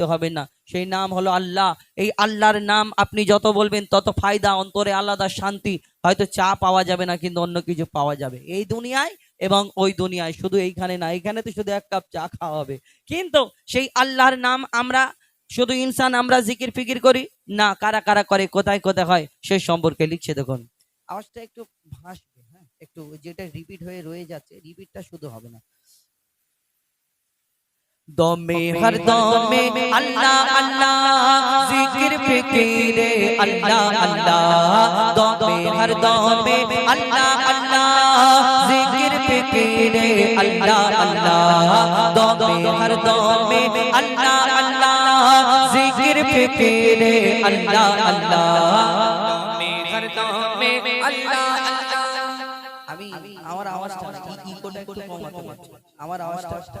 লিখতে হবে না। সেই নাম হলো আল্লাহ। এই আল্লাহর নাম আপনি যত বলবেন, তত ফায়দা, অন্তরে আলাদা শান্তি। হয়তো চা পাওয়া যাবে না, কিন্তু অন্য কিছু পাওয়া যাবে। এই দুনিয়ায় এবং ওই দুনিয়ায়। শুধু এইখানে না এইখানে তো শুধু এক কাপ চা খাওয়া হবে। কিন্তু সেই আল্লাহর নাম আমরা, শুধু ইনসান আমরা জিকির ফিকির করি? না, কারা কারা করে, কোথায় কোথায় হয় সেই সম্পর্কে লিখছে দেখুন। আওয়াজটা একটু ভাসবে হ্যাঁ? একটু যেটা রিপিট হয়ে রয়ে যাচ্ছে রিপিটটা শুধু হবে না। দমে হর দমে আল্লাহ আল্লাহ জিকির ফিকিরে আল্লাহ আল্লাহ দমে হর দমে আল্লাহ আল্লাহ জিকির ফিকিরে আল্লাহ আল্লাহ দমে হর দমে আল্লাহ আল্লাহ জিকির ফিকিরে আল্লাহ আল্লাহ আমি আমার আওয়াজটা ইকোটা একটু কমাতে পারছি আমার আওয়াজটা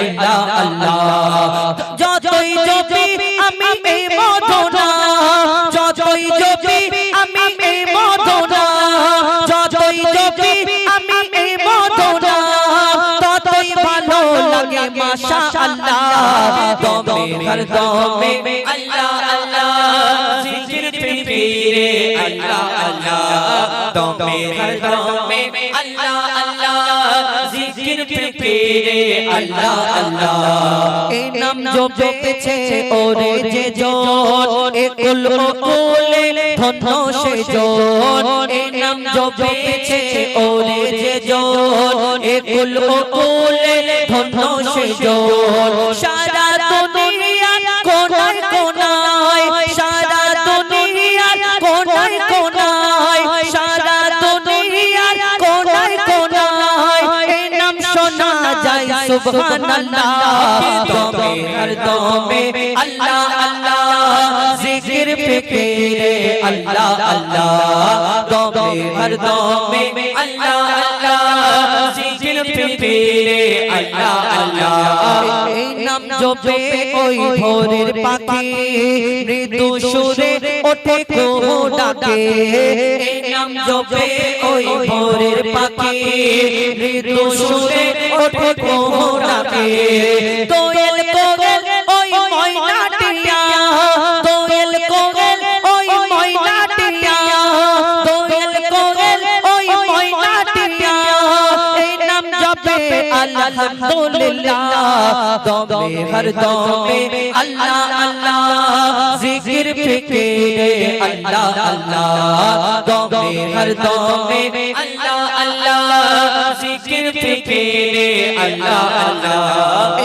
আল্লাহ আল্লাহ জপি আমি মধুনা দমে হর দমে আল্লাহ আল্লাহ। জিকির ফিকিরে আল্লাহ আল্লাহ। দমে হর দমে আল্লাহ আল্লাহ। জিকির ফিকিরে আল্লাহ আল্লাহ। এই নাম জপেছে ওরে যে জন একুল কুলে ধন্য সে জন এই নাম জপেছে ওরে যে জন একুল কুলে ধন্য সে জন সারা দুনিয়া কোনায় কোনায়, সারা দুনিয়া কোনায় কোনায়, সারা দুনিয়া কোনায় কোনায়। এই নাম শোনা যায়, সুবহানাল্লাহ। দমে হর দমে, আল্লাহ আল্লাহ। জিকির ফিকিরে, আল্লাহ আল্লাহ। দমে হর দমে, আল্লাহ আল্লাহ। জিকির ফিকিরে, আল্লাহ আল্লাহ। জপে ওই ভোরের পাখি মৃদু সুরে ওঠে কো ডাকে। এই নাম জপে ওই ভোরের পাখি মৃদু সুরে ওঠে কো ডাকে। দোয়েল কোগেল জপে আলহামদুলিল্লাহ দমে হর দমে আল্লাহ আল্লাহ জিকির ফিকিরে আল্লাহ আল্লাহ দমে হর দমে। আল্লাহ আল্লাহ জিকির ফিকিরে আল্লাহ আল্লাহ।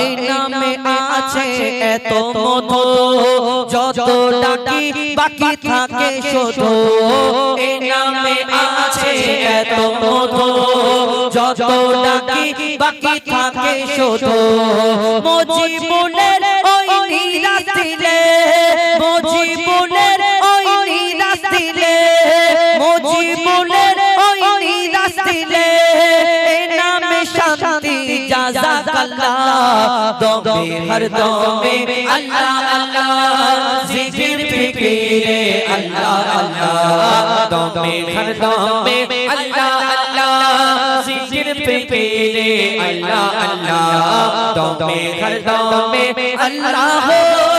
এই নামে আছে এত মধু যত ডাকি বাকি থাকে শুধু। এই নামে আছে এত মধু যত ডাকি বাকি থাকে শুধু। মজিবুলের ওই নিরাশ দিলে মজিবুলের জাযাকাল্লাহ দমে হর দমে আল্লাহ আল্লাহ জিকির ফিকিরে আল্লাহ আল্লাহ দমে হর দমে আল্লাহ আল্লাহ জিকির ফিকিরে আল্লাহ আল্লাহ দমে হর দমে আল্লাহ আল্লাহ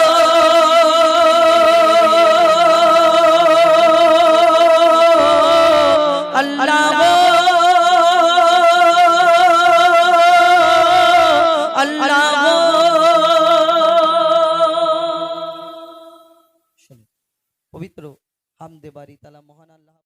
আল্লাহ। পবিত্র আমদে বাড়ি তালা মহান আল্লাহ।